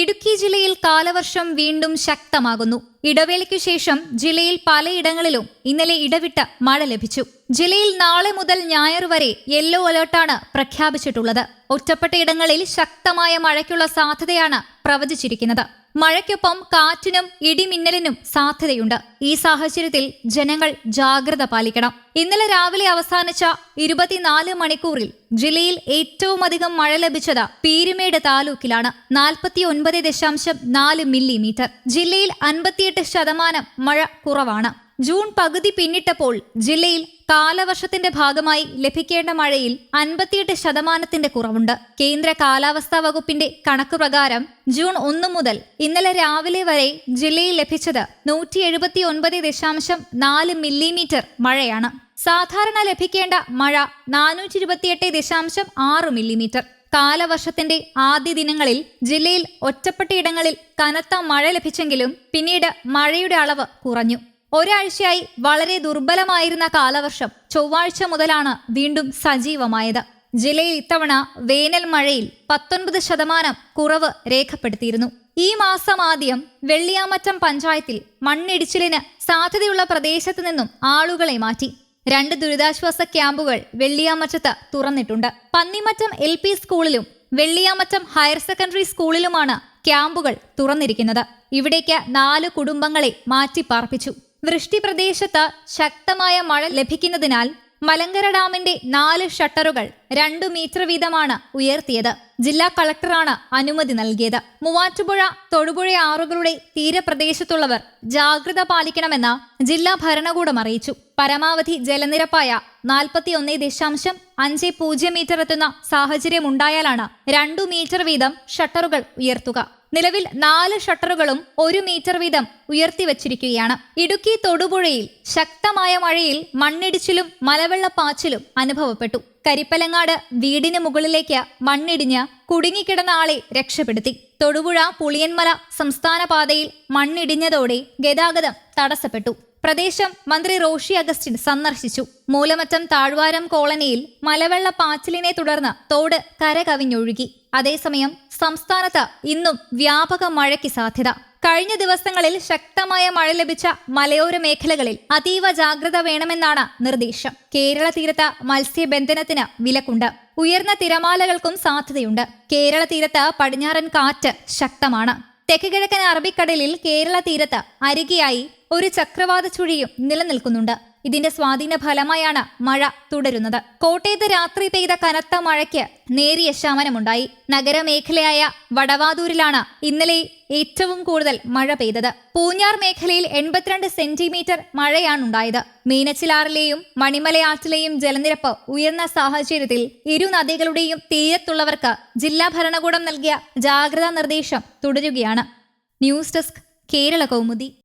ഇടുക്കി ജില്ലയിൽ കാലവർഷം വീണ്ടും ശക്തമാകുന്നു. ഇടവേളയ്ക്കു ശേഷം ജില്ലയിൽ പലയിടങ്ങളിലും ഇന്നലെ ഇടവിട്ട മഴ ലഭിച്ചു. ജില്ലയിൽ നാളെ മുതൽ ഞായർ വരെ യെല്ലോ അലേർട്ടാണ് പ്രഖ്യാപിച്ചിട്ടുള്ളത്. ഒറ്റപ്പെട്ട ഇടങ്ങളിൽ ശക്തമായ മഴയ്ക്കുള്ള സാധ്യതയാണ് പ്രവചിച്ചിരിക്കുന്നത്. മഴയ്ക്കൊപ്പം കാറ്റിനും ഇടിമിന്നലിനും സാധ്യതയുണ്ട്. ഈ സാഹചര്യത്തിൽ ജനങ്ങൾ ജാഗ്രത പാലിക്കണം. ഇന്നലെ രാവിലെ അവസാനിച്ച ഇരുപത്തിനാല് മണിക്കൂറിൽ ജില്ലയിൽ ഏറ്റവും അധികം മഴ ലഭിച്ചത് പീരുമേട് താലൂക്കിലാണ്. നാൽപ്പത്തി ഒൻപത് ദശാംശം നാല് മില്ലിമീറ്റർ. ജില്ലയിൽ അൻപത്തിയെട്ട് ശതമാനം മഴ കുറവാണ്. ജൂൺ പകുതി പിന്നിട്ടപ്പോൾ ജില്ലയിൽ കാലവർഷത്തിന്റെ ഭാഗമായി ലഭിക്കേണ്ട മഴയിൽ അൻപത്തിയെട്ട് ശതമാനത്തിന്റെ കുറവുണ്ട്. കേന്ദ്ര കാലാവസ്ഥാ വകുപ്പിന്റെ കണക്ക് പ്രകാരം ജൂൺ ഒന്ന് മുതൽ ഇന്നലെ രാവിലെ വരെ ജില്ലയിൽ ലഭിച്ചത് നൂറ്റി എഴുപത്തി ഒൻപത് ദശാംശം നാല് മില്ലിമീറ്റർ മഴയാണ്. സാധാരണ ലഭിക്കേണ്ട മഴ നാനൂറ്റി ഇരുപത്തിയെട്ട് ദശാംശം ആറ് മില്ലിമീറ്റർ. കാലവർഷത്തിന്റെ ആദ്യ ദിനങ്ങളിൽ ജില്ലയിൽ ഒറ്റപ്പെട്ടയിടങ്ങളിൽ കനത്ത മഴ ലഭിച്ചെങ്കിലും പിന്നീട് മഴയുടെ അളവ് കുറഞ്ഞു. ഒരാഴ്ചയായി വളരെ ദുർബലമായിരുന്ന കാലവർഷം ചൊവ്വാഴ്ച മുതലാണ് വീണ്ടും സജീവമായത്. ജില്ലയിൽ ഇത്തവണ വേനൽ മഴയിൽ പത്തൊൻപത് ശതമാനം കുറവ് രേഖപ്പെടുത്തിയിരുന്നു. ഈ മാസം ആദ്യം വെള്ളിയാമറ്റം പഞ്ചായത്തിൽ മണ്ണിടിച്ചിലിന് സാധ്യതയുള്ള പ്രദേശത്തു നിന്നും ആളുകളെ മാറ്റി. രണ്ട് ദുരിതാശ്വാസ ക്യാമ്പുകൾ വെള്ളിയാമറ്റത്ത് തുറന്നിട്ടുണ്ട്. പന്നിമറ്റം എൽ പി സ്കൂളിലും വെള്ളിയാമറ്റം ഹയർ സെക്കൻഡറി സ്കൂളിലുമാണ് ക്യാമ്പുകൾ തുറന്നിരിക്കുന്നത്. ഇവിടേക്ക് നാല് കുടുംബങ്ങളെ മാറ്റി പാർപ്പിച്ചു വൃഷ്ടി പ്രദേശത്ത് ശക്തമായ മഴ ലഭിക്കുന്നതിനാൽ മലങ്കര ഡാമിന്റെ നാല് ഷട്ടറുകൾ രണ്ടു മീറ്റർ വീതമാണ് ഉയർത്തിയത്. ജില്ലാ കളക്ടറാണ് അനുമതി നൽകിയത്. മൂവാറ്റുപുഴ തൊടുപുഴ ആറുകളുടെ തീരപ്രദേശത്തുള്ളവർ ജാഗ്രത പാലിക്കണമെന്ന് ജില്ലാ ഭരണകൂടം അറിയിച്ചു. പരമാവധി ജലനിരപ്പായ നാൽപ്പത്തി ഒന്ന് ദശാംശം അഞ്ച് പൂജ്യം മീറ്റർ എത്തുന്ന സാഹചര്യമുണ്ടായാലാണ് രണ്ടു മീറ്റർ വീതം ഷട്ടറുകൾ ഉയർത്തുക. നിലവിൽ നാല് ഷട്ടറുകളും ഒരു മീറ്റർ വീതം ഉയർത്തിവച്ചിരിക്കുകയാണ് ഇടുക്കി തൊടുപുഴയിൽ ശക്തമായ മഴയിൽ മണ്ണിടിച്ചിലും മലവെള്ളപ്പാച്ചിലും അനുഭവപ്പെട്ടു. കരിപ്പലങ്ങാട് വീടിന് മുകളിലേക്ക് മണ്ണിടിഞ്ഞ് കുടുങ്ങിക്കിടന്ന ആളെ രക്ഷപ്പെടുത്തി. തൊടുപുഴ പുളിയന്മല സംസ്ഥാന പാതയിൽ മണ്ണിടിഞ്ഞതോടെ ഗതാഗതം തടസ്സപ്പെട്ടു. പ്രദേശം മന്ത്രി റോഷി അഗസ്റ്റിൻ സന്ദർശിച്ചു. മൂലമറ്റം താഴ്വാരം കോളനിയിൽ മലവെള്ളപ്പാച്ചിലിനെ തുടർന്ന് തോട് കരകവിഞ്ഞൊഴുകി. അതേസമയം സംസ്ഥാനത്ത് ഇന്നും വ്യാപക മഴയ്ക്ക് സാധ്യത. കഴിഞ്ഞ ദിവസങ്ങളിൽ ശക്തമായ മഴ ലഭിച്ച മലയോര മേഖലകളിൽ അതീവ ജാഗ്രത വേണമെന്നാണ് നിർദ്ദേശം. കേരള തീരത്ത് മത്സ്യബന്ധനത്തിന് വിലക്കുണ്ട്. ഉയർന്ന തിരമാലകൾക്കും സാധ്യതയുണ്ട്. കേരള തീരത്ത് പടിഞ്ഞാറൻ കാറ്റ് ശക്തമാണ്. തെക്ക് കിഴക്കൻ അറബിക്കടലിൽ കേരള തീരത്ത് അരികെയായി ഒരു ചക്രവാത ചുഴിയും നിലനിൽക്കുന്നുണ്ട്. ഇതിന്റെ സ്വാധീന ഫലമായാണ് മഴ തുടരുന്നത്. കോട്ടയത്ത് രാത്രി പെയ്ത കനത്ത മഴയ്ക്ക് നേരിയ ശമനമുണ്ടായി. നഗരമേഖലയായ വടവാതൂരിലാണ് ഇന്നലെ ഏറ്റവും കൂടുതൽ മഴ പെയ്തത്. പൂഞ്ഞാർ മേഖലയിൽ എൺപത്തിരണ്ട് സെന്റിമീറ്റർ മഴയാണുണ്ടായത്. മീനച്ചിലാറിലെയും മണിമലയാറ്റിലെയും ജലനിരപ്പ് ഉയർന്ന സാഹചര്യത്തിൽ ഇരു നദികളുടെയും തീരത്തുള്ളവർക്ക് ജില്ലാ ഭരണകൂടം നൽകിയ ജാഗ്രതാ നിർദ്ദേശം തുടരുകയാണ്. News desk Kerala Kaumudi.